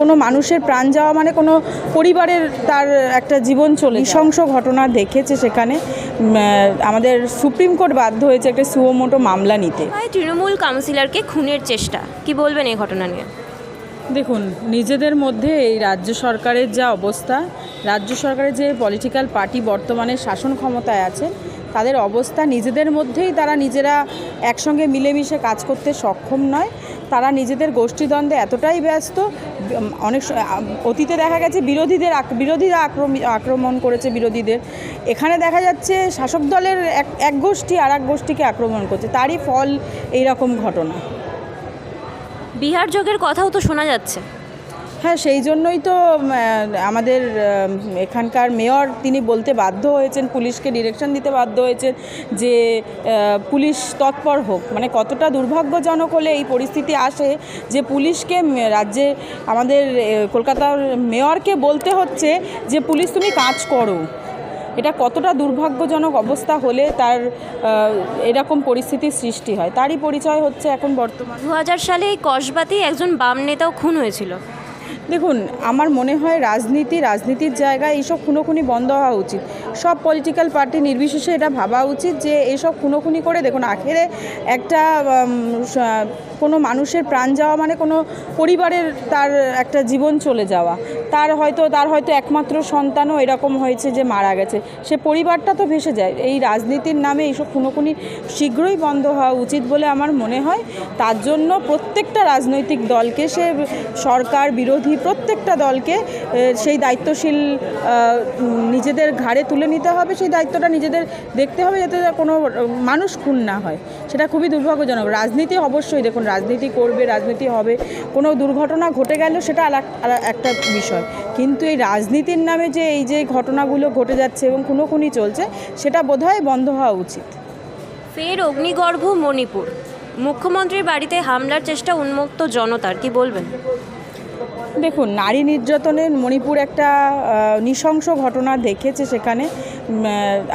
কোনো মানুষের প্রাণ যাওয়া মানে কোনো পরিবারের তার একটা জীবন চলে নৃশংস ঘটনা দেখেছে সেখানে আমাদের সুপ্রিম কোর্ট বাধ্য হয়েছে একটা সুমোটো মামলা নিতে। তৃণমূল কাউন্সিলরকে খুনের চেষ্টা কি বলবেন এই ঘটনা নিয়ে? দেখুন নিজেদের মধ্যে এই রাজ্য সরকারের যা অবস্থা রাজ্য সরকারের যে পলিটিক্যাল পার্টি বর্তমানে শাসন ক্ষমতায় আছে তাদের অবস্থা নিজেদের মধ্যেই তারা নিজেরা একসঙ্গে মিলেমিশে কাজ করতে সক্ষম নয়। তারা নিজেদের গোষ্ঠীদ্বন্দ্বে এতটাই ব্যস্ত অনেক অতীতে দেখা গেছে বিরোধীদের বিরোধীরা আক্রম- আক্রমণ করেছে বিরোধীদের। এখানে দেখা যাচ্ছে শাসক দলের এক এক গোষ্ঠী আর এক গোষ্ঠীকে আক্রমণ করছে। তারই ফল এইরকম ঘটনা। বিহার যোগের কথাও তো শোনা যাচ্ছে। হ্যাঁ সেই জন্যই তো আমাদের এখানকার মেয়র তিনি বলতে বাধ্য হয়েছেন, পুলিশকে ডিরেকশন দিতে বাধ্য হয়েছেন যে পুলিশ তৎপর হোক। মানে কতটা দুর্ভাগ্যজনক হলে এই পরিস্থিতি আসে যে পুলিশকে রাজ্যে আমাদের কলকাতার মেয়রকে বলতে হচ্ছে যে, পুলিশ তুমি কাজ করো। এটা কতটা দুর্ভাগ্যজনক অবস্থা হলে তার এরকম পরিস্থিতির সৃষ্টি হয়। তারই পরিচয় হচ্ছে এখন বর্তমান। দু হাজার সালে এই কসবাতেই একজন বাম নেতাও খুন হয়েছিল। দেখুন আমার মনে হয় রাজনীতি রাজনীতির জায়গায় এইসব খুনোখুনি বন্ধ হওয়া উচিত। সব পলিটিক্যাল পার্টি নির্বিশেষে এটা ভাবা উচিত যে এইসব খুনোখুনি করে দেখুন, আখেরে একটা কোনো মানুষের প্রাণ যাওয়া মানে কোনো পরিবারের তার একটা জীবন চলে যাওয়া। তার হয়তো তার হয়তো একমাত্র সন্তানও এরকম হয়েছে যে মারা গেছে। সে পরিবারটা তো ভেসে যায়। এই রাজনীতির নামে এইসব খুনোখুনি শীঘ্রই বন্ধ হওয়া উচিত বলে আমার মনে হয়। তার জন্য প্রত্যেকটা রাজনৈতিক দলকে, সে সরকার বিরোধী প্রত্যেকটা দলকে সেই দায়িত্বশীল নিজেদের ঘাড়ে তুলে নিতে হবে, সেই দায়িত্বটা নিজেদের দেখতে হবে যাতে কোনো মানুষ খুন না হয়। সেটা খুবই দুর্ভাগ্যজনক। রাজনীতি অবশ্যই, দেখুন, রাজনীতি করবে, রাজনীতি হবে। কোনো দুর্ঘটনা ঘটে গেল, সেটা আর একটা বিষয়। কিন্তু এই রাজনীতির নামে যে এই যে ঘটনাগুলো ঘটে যাচ্ছে এবং খুনোখুনি চলছে, সেটা বোধহয় বন্ধ হওয়া উচিত। ফের অগ্নিগর্ভ মণিপুর। মুখ্যমন্ত্রীর বাড়িতে হামলার চেষ্টা উন্মুক্ত জনতার, কি বলবেন? দেখুন, নারী নির্যাতনের মণিপুর একটা নৃশংস ঘটনা দেখেছে সেখানে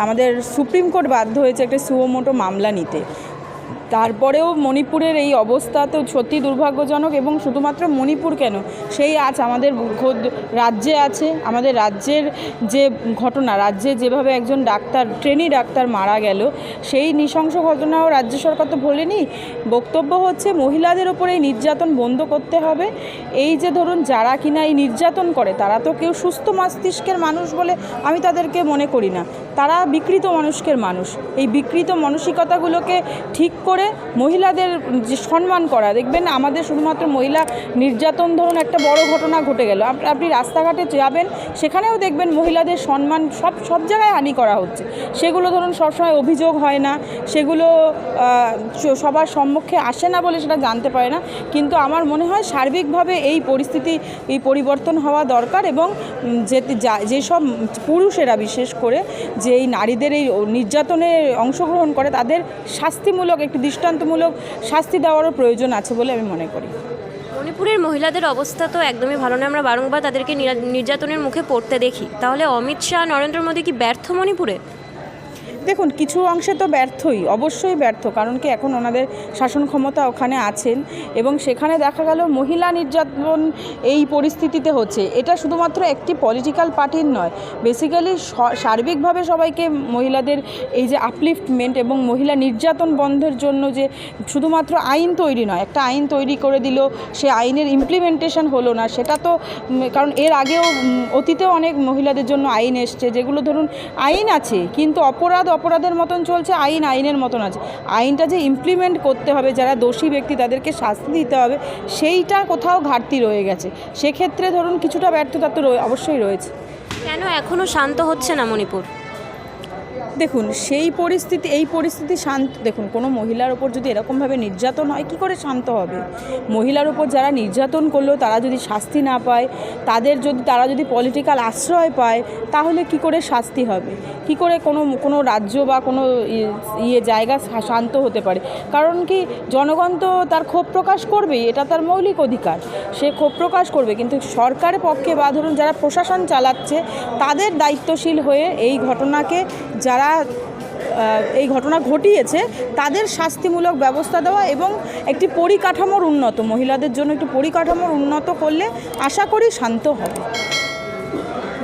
আমাদের সুপ্রিম কোর্ট বাধ্য হয়েছে একটা সুমোটো মামলা নিতে। তারপরেও মণিপুরের এই অবস্থা তো সত্যি দুর্ভাগ্যজনক এবং শুধুমাত্র মণিপুর কেন? সেই আজ আমাদের খোদ রাজ্যে আছে, আমাদের রাজ্যের যে ঘটনা, রাজ্যে যেভাবে একজন ডাক্তার, ট্রেনি ডাক্তার মারা গেল, সেই নৃশংস ঘটনাও রাজ্য সরকার তো ভোলেনি। বক্তব্য হচ্ছে মহিলাদের ওপরে এই নির্যাতন বন্ধ করতে হবে। এই যে ধরুন যারা কিনা এই নির্যাতন করে, তারা তো কেউ সুস্থ মস্তিষ্কের মানুষ বলে আমি তাদেরকে মনে করি না। তারা বিকৃত মানুষের মানুষ। এই বিকৃত মানসিকতাগুলোকে ঠিক করে মহিলাদের যে সম্মান করা, দেখবেন আমাদের শুধুমাত্র মহিলা নির্যাতন ধরুন একটা বড় ঘটনা ঘটে গেল। আপনি রাস্তাঘাটে যাবেন, সেখানেও দেখবেন মহিলাদের সম্মান সব সব জায়গায় হানি করা হচ্ছে। সেগুলো ধরুন সবসময় অভিযোগ হয় না, সেগুলো সবার সম্মুখে আসে না বলে সেটা জানতে পারে না। কিন্তু আমার মনে হয় সার্বিকভাবে এই পরিস্থিতি, এই পরিবর্তন হওয়া দরকার এবং যা- যেসব পুরুষেরা বিশেষ করে যে এই নারীদের এই নির্যাতনে অংশগ্রহণ করে, তাদের শাস্তিমূলক, একটি দৃষ্টান্তমূলক শাস্তি দেওয়ারও প্রয়োজন আছে বলে আমি মনে করি। মণিপুরের মহিলাদের অবস্থা তো একদমই ভালো নয়। আমরা বারংবার তাদেরকে নিরা- নির্যাতনের মুখে পড়তে দেখি। তাহলে অমিত শাহ, নরেন্দ্র মোদী কি ব্যর্থ মণিপুরে? দেখুন, কিছু অংশে তো ব্যর্থই, অবশ্যই ব্যর্থ, কারণ কি এখন ওনাদের শাসন ক্ষমতা ওখানে আছেন এবং সেখানে দেখা গেল মহিলা নির্যাতন এই পরিস্থিতিতে হচ্ছে। এটা শুধুমাত্র একটি পলিটিক্যাল পার্টির নয় বেসিক্যালি সার্বিকভাবে সবাইকে মহিলাদের এই যে আপলিফটমেন্ট এবং মহিলা নির্যাতন বন্ধের জন্য যে শুধুমাত্র আইন তৈরি নয়, একটা আইন তৈরি করে দিল, সে আইনের ইমপ্লিমেন্টেশন হলো না, সেটা তো কারণ এর আগেও অতীতেও অনেক মহিলাদের জন্য আইন এসছে, যেগুলো ধরুন আইন আছে, কিন্তু অপরাধ অপরাধের মতন চলছে আইন আইনের মতন আছে। আইনটা যে ইমপ্লিমেন্ট করতে হবে যারা দোষী ব্যক্তি তাদেরকে শাস্তি দিতে হবে সেইটা কোথাও ঘাটতি রয়ে গেছে। সেক্ষেত্রে ধরুন কিছুটা ব্যর্থতা তো অবশ্যই রয়েছে। কেন এখনও শান্ত হচ্ছে না মণিপুর? দেখুন সেই পরিস্থিতি এই পরিস্থিতি শান্ত দেখুন কোনো মহিলার ওপর যদি এরকমভাবে নির্যাতন হয় কী করে শান্ত হবে? মহিলার ওপর যারা নির্যাতন করল তারা যদি শাস্তি না পায় তাদের যদি তারা যদি পলিটিক্যাল আশ্রয় পায় তাহলে কি করে শাস্তি হবে? কি করে কোনো কোনো রাজ্য বা কোনো ইয়ে জায়গা শান্ত হতে পারে? কারণ কি জনগণ তো তার ক্ষোভ প্রকাশ করবেই, এটা তার মৌলিক অধিকার। সে ক্ষোভ প্রকাশ করবে, কিন্তু সরকারের পক্ষে বা ধরুন যারা প্রশাসন চালাচ্ছে, তাদের দায়িত্বশীল হয়ে এই ঘটনাকে যারা এই ঘটনা ঘটিয়েছে, তাদের শাস্তিমূলক ব্যবস্থা দেওয়া এবং একটি পরিকাঠামোর উন্নত, মহিলাদের জন্য একটি পরিকাঠামোর উন্নত করলে আশা করি শান্ত হবে।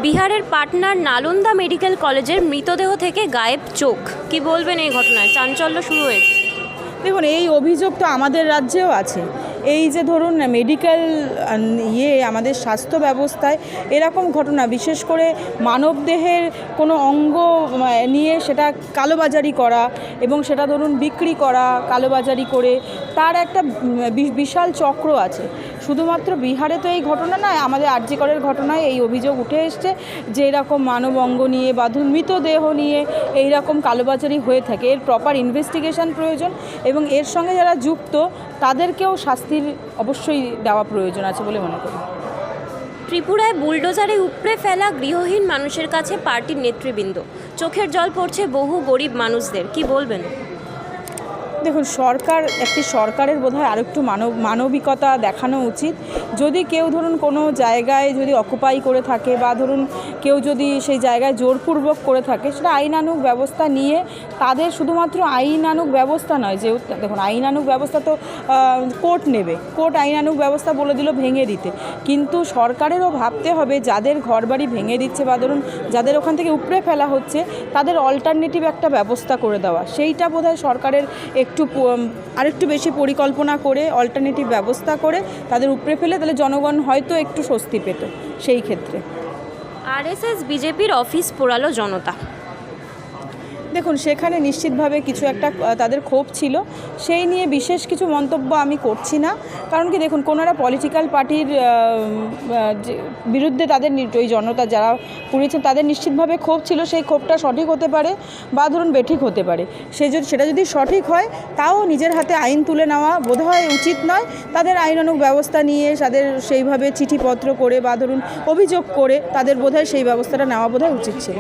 বিহারের পাটনার নালন্দা মেডিকেল কলেজের মৃতদেহ থেকে গায়েব চোখ। কি বলবেন এই ঘটনায়? চাঞ্চল্য শুরু হয়েছে। দেখুন, এই অভিযোগ তো আমাদের রাজ্যেও আছে। এই যে ধরুন মেডিকেল ইয়ে আমাদের স্বাস্থ্য ব্যবস্থায় এরকম ঘটনা, বিশেষ করে মানবদেহের কোনো অঙ্গ নিয়ে সেটা কালোবাজারি করা এবং সেটা ধরুন বিক্রি করা, কালোবাজারি করে তার একটা বিশাল চক্র আছে। শুধুমাত্র বিহারে তো এই ঘটনা নয়, আমাদের আর্যিকরের ঘটনায় এই অভিযোগ উঠে এসছে যে এরকম মানব অঙ্গ নিয়ে বা মৃতদেহ নিয়ে এই রকম কালোবাজারি হয়ে থাকে। এর প্রপার ইনভেস্টিগেশন প্রয়োজন এবং এর সঙ্গে যারা যুক্ত, তাদেরকেও শাস্তির অবশ্যই দেওয়া প্রয়োজন আছে বলে মনে করি। ত্রিপুরায় বুলডোজারে উপড়ে ফেলা গৃহহীন মানুষের কাছে পার্টির নেতৃবৃন্দ। চোখের জল পড়ছে বহু গরিব মানুষদের। কি বলবেন? দেখুন সরকার একটি সরকারের বোধহয় আরেকটু মানব মানবিকতা দেখানো উচিত। যদি কেউ ধরুন কোনো জায়গায় যদি অকুপাই করে থাকে বা ধরুন কেউ যদি সেই জায়গায় জোরপূর্বক করে থাকে, সেটা আইনানুগ ব্যবস্থা নিয়ে তাদের শুধুমাত্র আইনানুগ ব্যবস্থা নয়, যে দেখুন আইনানুগ ব্যবস্থা তো কোর্ট নেবে। কোর্ট আইনানুগ ব্যবস্থা বলে দিল ভেঙে দিতে। কিন্তু সরকারেরও ভাবতে হবে যাদের ঘরবাড়ি ভেঙে দিচ্ছে বা ধরুন যাদের ওখান থেকে উপড়ে ফেলা হচ্ছে, তাদের অল্টারনেটিভ একটা ব্যবস্থা করে দেওয়া। সেইটা বোধহয় সরকারের একটু আরেকটু বেশি পরিকল্পনা করে অল্টারনেটিভ ব্যবস্থা করে তাদের উপড়ে ফেলে তাহলে জনগণ হয়তো একটু স্বস্তি পেত সেই ক্ষেত্রে। আরএসএস বিজেপির অফিস পোড়ালো জনতা। দেখুন, সেখানে নিশ্চিতভাবে কিছু একটা তাদের ক্ষোভ ছিল। সেই নিয়ে বিশেষ কিছু মন্তব্য আমি করছি না। কারণ কি দেখুন, কোনোরা পলিটিক্যাল পার্টির বিরুদ্ধে তাদের ওই জনতা যারা পুড়িয়েছে তাদের নিশ্চিতভাবে ক্ষোভ ছিল। সেই ক্ষোভটা সঠিক হতে পারে বা ধরুন বেঠিক হতে পারে। সে যদি, সেটা যদি সঠিক হয়, তাও নিজের হাতে আইন তুলে নেওয়া বোধহয় উচিত নয়। তাদের আইনানুগ ব্যবস্থা নিয়ে, তাদের সেইভাবে চিঠিপত্র করে বা ধরুন অভিযোগ করে, তাদের বোধহয় সেই ব্যবস্থাটা নেওয়া বোধহয় উচিত ছিল।